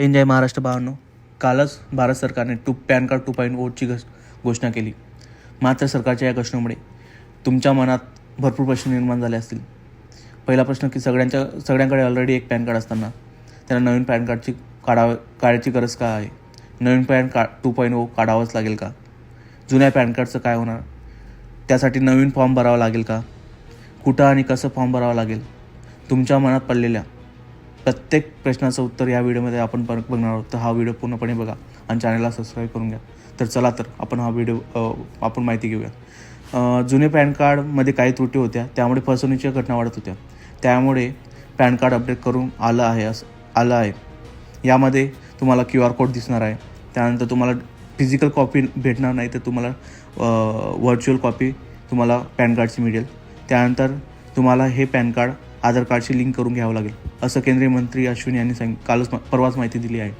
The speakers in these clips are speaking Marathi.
एन्जॉय महाराष्ट्र भावांनो कालच भारत सरकारने two PAN card two point ओची घोष घोषणा केली. मात्र सरकारच्या या घोषणेमुळे तुमच्या मनात भरपूर प्रश्न निर्माण झाले असतील. पहिला प्रश्न की सगळ्यांच्या सगळ्यांकडे ऑलरेडी एक पॅन कार्ड असताना त्यांना नवीन पॅन कार्डची काढावं काढायची गरज का आहे? नवीन PAN card two point O काढावंच लागेल का? जुन्या पॅन कार्डचं काय होणार? त्यासाठी नवीन फॉर्म भरावा लागेल का? कुठं आणि कसं फॉर्म भरावं लागेल? तुमच्या मनात पडलेल्या प्रत्येक प्रश्नाचं उत्तर या व्हिडिओमध्ये आपण पर बघणार आहोत. तर हा व्हिडिओ पूर्णपणे बघा आणि चॅनलला सबस्क्राईब करून घ्या. तर चला तर आपण हा व्हिडिओ आपण माहिती घेऊया जुने पॅन कार्डमध्ये काही त्रुटी होत्या त्यामुळे फसवणुकीच्या घटना वाढत होत्या. त्यामुळे पॅन कार्ड अपडेट करून आलं आहे असं आलं आहे. यामध्ये तुम्हाला क्यू आर कोड दिसणार आहे. त्यानंतर तुम्हाला फिजिकल कॉपी भेटणार नाही तर तुम्हाला व्हर्च्युअल कॉपी तुम्हाला पॅन कार्डची मिळेल. त्यानंतर तुम्हाला हे पॅन कार्ड आधार कार्डशी लिंक करून घ्यावं लागेल. असं केंद्रीय मंत्री अश्विनी यांनी सांग कालच परवाच माहिती दिली आहे.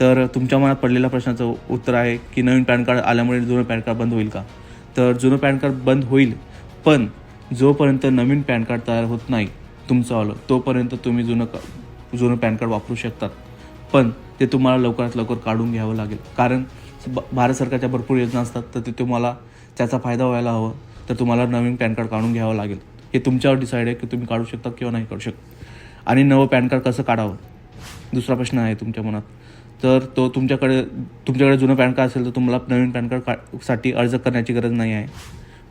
तर तुमच्या मनात पडलेल्या प्रश्नाचं उत्तर आहे की नवीन पॅन कार्ड आल्यामुळे जुनं पॅन कार्ड बंद होईल का? तर जुनं पॅन कार्ड बंद होईल पण जोपर्यंत नवीन पॅन कार्ड तयार होत नाही तुमचं आलं तोपर्यंत तुम्ही जुनं का जुनं पॅन कार्ड वापरू शकतात. पण ते तुम्हाला लवकरात लवकर काढून घ्यावं लागेल. कारण ब- भारत सरकारच्या भरपूर योजना असतात तर ते तुम्हाला त्याचा फायदा व्हायला हवं तर तुम्हाला नवीन पॅन कार्ड काढून घ्यावं लागेल. हे तुमच्यावर डिसाईड आहे की तुम्ही काढू शकता किंवा नाही काढू शकता. आणि नवं पॅन कार्ड कसं काढावं? दुसरा प्रश्न आहे तुमच्या मनात. तर तो तुमच्याकडे तुमच्याकडे जुनं पॅन कार्ड असेल तर तुम्हाला नवीन पॅन कार्ड का साठी अर्ज करण्याची गरज नाही आहे.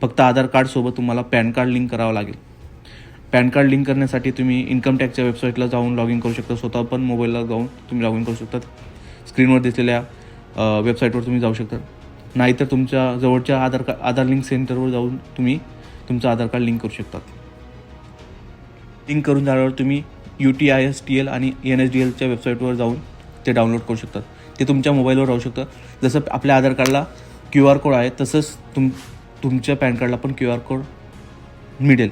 फक्त आधार कार्डसोबत तुम्हाला पॅन कार्ड लिंक करावं लागेल. पॅन कार्ड लिंक करण्यासाठी तुम्ही इन्कम टॅक्सच्या वेबसाईटला जाऊन लॉग इन करू शकता. स्वतः पण मोबाईलला जाऊन तुम्ही लॉग इन करू शकता. स्क्रीनवर दिसलेल्या वेबसाईटवर तुम्ही जाऊ शकता. नाहीतर तुमच्या जवळच्या आधार का आधार लिंक सेंटरवर जाऊन तुम्ही तुमचं आधार कार्ड लिंक करू शकतात. लिंक करून झाल्यावर तुम्ही U T I S T L आणि एन एस डी एलच्या वेबसाईटवर जाऊन ते डाउनलोड करू शकतात. ते तुमच्या मोबाईलवर राहू शकतं. जसं आपल्या आधार कार्डला क्यू आर कोड आहे तसंच तुम तुमच्या पॅन कार्डला पण क्यू आर कोड मिळेल.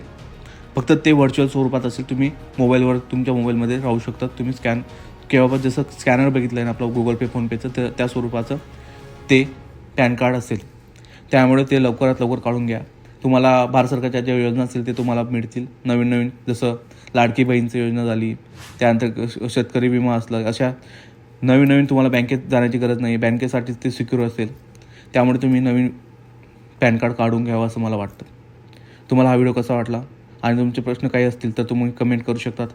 फक्त ते व्हर्च्युअल स्वरूपात असेल तुम्ही मोबाईलवर तुमच्या मोबाईलमध्ये राहू शकतात. तुम्ही स्कॅन केव्हा जसं स्कॅनर बघितलं आहे ना आपलं गुगल पे फोनपेचं तर त्या स्वरूपाचं ते पॅन कार्ड असेल. त्यामुळे ते लवकरात लवकर काढून घ्या. तुम्हाला भारत सरकारच्या ज्या योजना असतील ते तुम्हाला मिळतील. नवीन नवीन जसं लाडकी बहीणची योजना झाली त्यानंतर श- शेतकरी विमा असला अशा नवीन नवीन तुम्हाला बँकेत जाण्याची गरज नाही. बँकेसाठी ते सिक्युअर असेल. त्यामुळे तुम्ही नवीन पॅन कार्ड काढून घ्यावं असं मला वाटतं. तुम्हाला हा व्हिडिओ कसा वाटला? आणि तुमचे प्रश्न काही असतील तर तुम्ही कमेंट करू शकतात.